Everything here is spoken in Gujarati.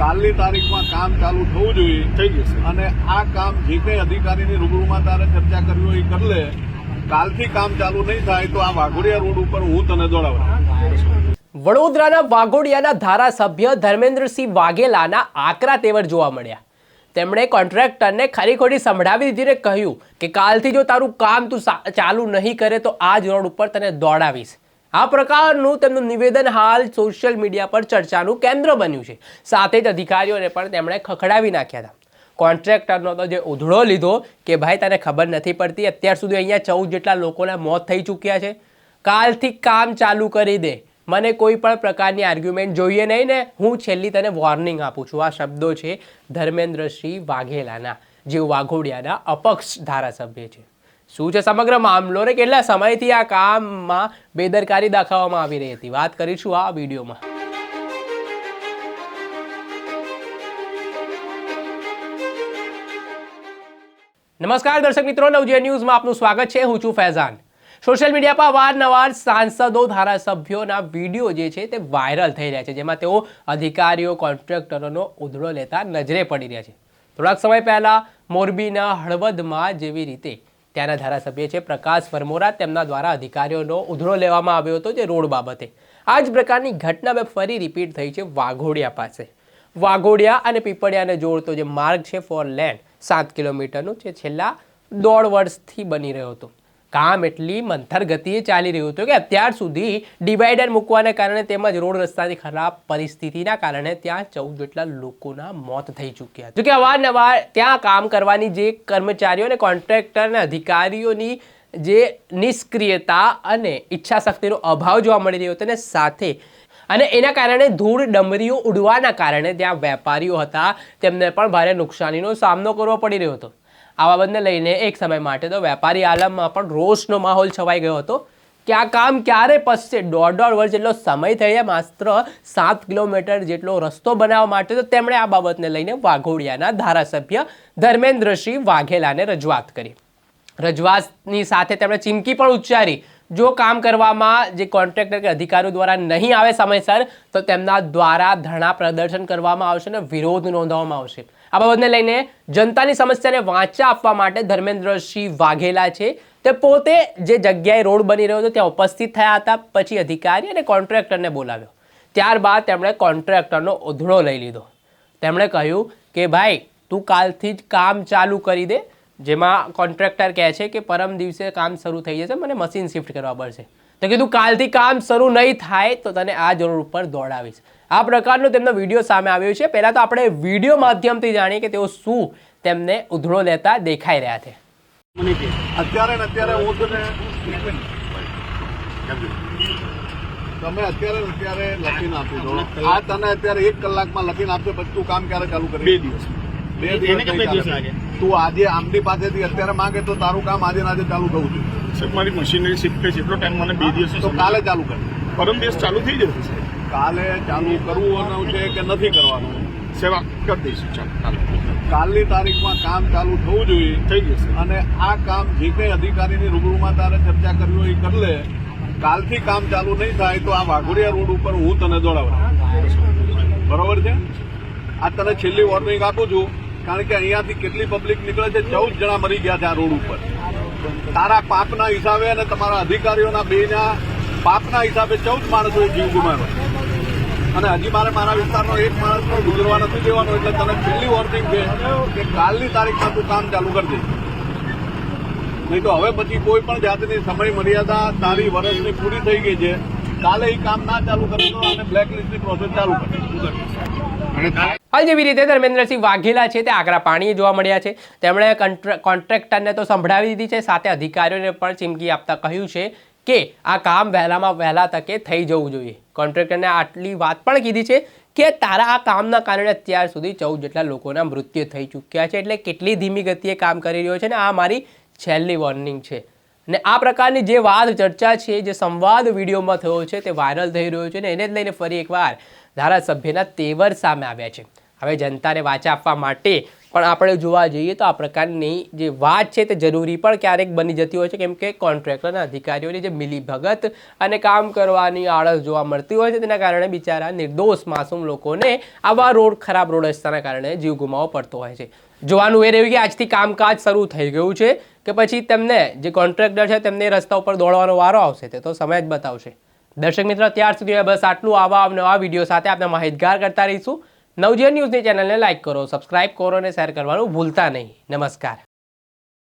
કાલની તારીખમાં કામ ચાલુ થવું જોઈએ. થઈ જશે. અને આ કામ જે કંઈ અધિકારીની રૂબરૂમાં તારે ચર્ચા કરવી હોય એ કરી લે. કાલથી કામ ચાલુ નહીં થાય તો આ વાઘોડિયા રોડ ઉપર હું તને દોડાવું વડોદરાના વાઘોડિયાના ધારાસભ્ય ધર્મેન્દ્રસિંહ વાઘેલાના આકરા તેવર જોવા મળ્યા. તેમણે કોન્ટ્રાક્ટરને ખરી ખોટી સંભળાવી દીધીને કહ્યું કે કાલથી જો તારું કામ તું સા- ચાલુ નહીં કરે તો આ જ રોડ ઉપર તને દોડાવીશ. આ પ્રકારનું તેમનું નિવેદન હાલ સોશિયલ મીડિયા પર ચર્ચાનું કેન્દ્ર બન્યું છે. સાથે જ અધિકારીઓને પણ તેમણે ખખડાવી નાખ્યા હતા. કોન્ટ્રાક્ટરનો તો જે ઉધડો લીધો કે ભાઈ તને ખબર નથી પડતી, અત્યાર સુધી અહીંયા ચૌદ જેટલા લોકોના મોત થઈ ચૂક્યા છે. કાલથી કામ ચાલુ કરી દે. મને કોઈ પણ પ્રકારની આર્ગ્યુમેન્ટ જોઈએ નહીં ને, હું છેલ્લી તને વોર્નિંગ આપું છું. આ શબ્દો છે ધર્મેન્દ્રસિંહ વાઘેલાના જે વાઘોડિયાના અપક્ષ ધારાસભ્ય છે. શું છે સમગ્ર મામલો ને કેટલા સમયથી આ કામમાં બેદરકારી દાખવવામાં આવી રહી હતી? વાત કરીશું આ વિડીયોમાં. નમસ્કાર દર્શક મિત્રો, નવજીવન ન્યૂઝમાં આપનું સ્વાગત છે. હું છું ફૈઝાન. સોશિયલ મીડિયા પર વારનવાર સાંસદો, ધારાસભ્યોના વીડિયો જે છે તે વાયરલ થઈ રહ્યા છે, જેમાં તેઓ અધિકારીઓ, કોન્ટ્રાક્ટરોનો ઉધડો લેતા નજરે પડી રહ્યા છે. થોડાક સમય પહેલાં મોરબીના હળવદમાં જેવી રીતે ત્યાંના ધારાસભ્ય છે પ્રકાશ વરમોરા. તેમના દ્વારા અધિકારીઓનો ઉધરો લેવામાં આવ્યો હતો જે રોડ બાબતે. આ જ પ્રકારની ઘટના બે ફરી રિપીટ થઈ છે વાઘોડિયા પાસે. વાઘોડિયા અને પીપળિયાને જોડતો જે માર્ગ છે ફોર લેન્ડ સાત કિલોમીટરનું, જે છેલ્લા દોઢ વર્ષથી બની રહ્યો હતો. કામ એટલી મંથર ગતિએ ચાલી રહ્યું હતું કે અત્યાર સુધી ડિવાઈડર મૂકવાને કારણે તેમજ રોડ રસ્તાની ખરાબ પરિસ્થિતિના કારણે ત્યાં ચૌદ જેટલા લોકોના મોત થઈ ચૂક્યા જોકે અવારનવાર ત્યાં કામ કરવાની જે કર્મચારીઓ અને કોન્ટ્રાક્ટર અને અધિકારીઓની જે નિષ્ક્રિયતા અને ઈચ્છાશક્તિનો અભાવ જોવા મળી રહ્યો હતો અને સાથે અને એના કારણે ધૂળ ડમરીઓ ઉડવાના કારણે ત્યાં વેપારીઓ હતા. તેમને પણ ભારે નુકસાનીનો સામનો કરવો પડી રહ્યો હતો. આ બાબતને લઈને એક સમય માટે તો વેપારી આલમમાં પણ રોષનો માહોલ છવાઈ ગયો હતો. કે આ કામ ક્યારે પસશે? દોઢ દોઢ વર્ષ જેટલો સમય થઈ ગયા, માત્ર સાત કિલોમીટર જેટલો રસ્તો બનાવવા માટે તો તેમણે આ બાબતને લઈને વાઘોડિયાના ધારાસભ્ય ધર્મેન્દ્રસિંહ વાઘેલાને રજૂઆત કરી. રજૂઆતની સાથે તેમણે ચીમકી પણ ઉચ્ચારી. જો કામ કરવામાં જે કોન્ટ્રાક્ટર કે અધિકારીઓ દ્વારા નહીં આવે સમયસર, તો તેમના દ્વારા ધરણા પ્રદર્શન કરવામાં આવશે અને વિરોધ નોંધવામાં આવશે. આ બાબતને લઈને જનતાની સમસ્યાને વાંચા આપવા માટે ધર્મેન્દ્રસિંહ વાઘેલા છે. તે પોતે જે જગ્યાએ રોડ બની રહ્યો હતો, ત્યાં ઉપસ્થિત થયા હતા, પછી અધિકારી અને કોન્ટ્રાક્ટરને બોલાવ્યો. ત્યારબાદ તેમણે કોન્ટ્રાક્ટરનો ઉધડો લઈ લીધો. તેમણે કહ્યું કે, ભાઈ, તું કાલથી જ કામ ચાલુ કરી દે જેમાં કોન્ટ્રાક્ટર કહે છે કે પરમ દિવસે કામ શરૂ થઈ જશે મને મશીન શિફ્ટ કરવા પડશે. તો કીધું કાલથી કામ શરૂ નહીં થાય તો તને આ જરૂર ઉપર દોડાવીશ. આ પ્રકારનો તેમનો વીડિયો સામે આવ્યો છે. પહેલાં તો આપણે વીડિયો માધ્યમથી જાણીએ કે તેઓ શું તેમને ઉધડો લેતા દેખાઈ રહ્યા છે. અત્યારે અત્યારે હું. તમે અત્યારે અત્યારે લખીને આપી દો આ તને અત્યારે એક કલાકમાં લખીને આપશે પછી તું કામ ક્યારે ચાલુ કરી બે દિવસ. બે દિવસ. તું આજે આમની પાસેથી અત્યારે માંગે તો તારું કામ આજે આજે ચાલુ થવું જોઈએ. સાહેબ મારી મશીનરી શિફ્ટ થઈ છે. એટલો ટાઈમ મને બે દિવસ તો કાલે ચાલુ કર. પરમ દિવસ ચાલુ થઈ જશે કાલે ચાલુ કરવું છે કે નથી કરવાનું? સેવા કરી દઈશું. ચાલો કાલે. કાલની તારીખમાં કામ ચાલુ થવું જોઈએ. થઈ જશે. અને આ કામ જે કંઈ અધિકારીની રૂબરૂમાં તારે ચર્ચા કરવી હોય એ કરી લે. કાલથી કામ ચાલુ નહીં થાય તો આ વાઘોડિયા રોડ ઉપર હું તને દોડાવ બરોબર છે. આ તને છેલ્લી વોર્નિંગ આપું છું. કારણ કે અહીંયાથી કેટલી પબ્લિક નીકળે છે? ચૌદ જણા મરી ગયા છે આ રોડ ઉપર. તારા પાપના હિસાબે અને તમારા અધિકારીઓના બેના પાપના હિસાબે ચૌદ માણસોએ જીવ ગુમાવ્યો. અને હજી મારે મારા વિસ્તારનો એક માણસ પણ ગુજરવા નથી દેવાનો, એટલે તને છેલ્લી વોર્નિંગ છે કે કાલની તારીખમાં તું કામ ચાલુ કરી દે. નહીં તો હવે પછી કોઈ પણ જાતની સમય મર્યાદા તારી વર્ષની પૂરી થઈ ગઈ છે. કાલે એ કામ ના ચાલુ કરે તો અને બ્લેકલિસ્ટની પ્રોસેસ ચાલુ કરે. અને હાલ જેવી રીતે ધર્મેન્દ્રસિંહ વાઘેલા છે, તે આકરા પાણીએ જોવા મળ્યા છે. તેમણે કોન્ટ્રા- કોન્ટ્રાક્ટરને તો સંભળાવી દીધી છે, સાથે અધિકારીઓને પણ ચીમકી આપતા કહ્યું છે કે, આ કામ વહેલામાં વહેલા તકે થઈ જવું જોઈએ. કોન્ટ્રાક્ટરને આટલી વાત પણ કીધી છે કે, તારા આ કામના કારણે અત્યાર સુધી ચૌદ જેટલા લોકોના મૃત્યુ થઈ ચૂક્યા છે, એટલે કેટલી ધીમી ગતિએ કામ કરી રહ્યો છે ને, આ મારી છેલ્લી વોર્નિંગ છે. ને આ પ્રકારની જે વાદ ચર્ચા છે, જે સંવાદ વિડીયોમાં થયો છે, તે વાયરલ થઈ રહ્યો છે ને, એને જ લઈને ફરી એકવાર ધારાસભ્યના તેવર સામે આવ્યા છે. હવે જનતાને વાચા આપવા માટે પણ આપણે જોવા જઈએ તો આ પ્રકારની જે વાત છે તે જરૂરી પણ ક્યારેક બની જતી હોય છે, કેમ કે કોન્ટ્રાક્ટરના અધિકારીઓની જે મિલીભગત અને કામ કરવાની આળસ જોવા મળતી હોય છે, તેના કારણે બિચારા નિર્દોષ માસૂમ લોકોને આવા રોડ, ખરાબ રોડ રસ્તાના કારણે જીવ ગુમાવવો પડતો હોય છે. જોવાનું એ રહ્યું કે આજથી કામકાજ શરૂ થઈ ગયું છે કે પછી તેમને જે કોન્ટ્રાક્ટર છે તેમને રસ્તા ઉપર દોડવાનો વારો આવશે તે તો સમય જ બતાવશે. દર્શક મિત્રો ત્યાર સુધી બસ આટલું. આવા નવા વીડિયો સાથે આપણે માહિતગાર કરતા રહીશું. નવજીવન ન્યૂઝની ચેનલને લાઇક કરો સબસ્ક્રાઇબ કરો અને શેર કરવાનું ભૂલતા નહીં. નમસ્કાર.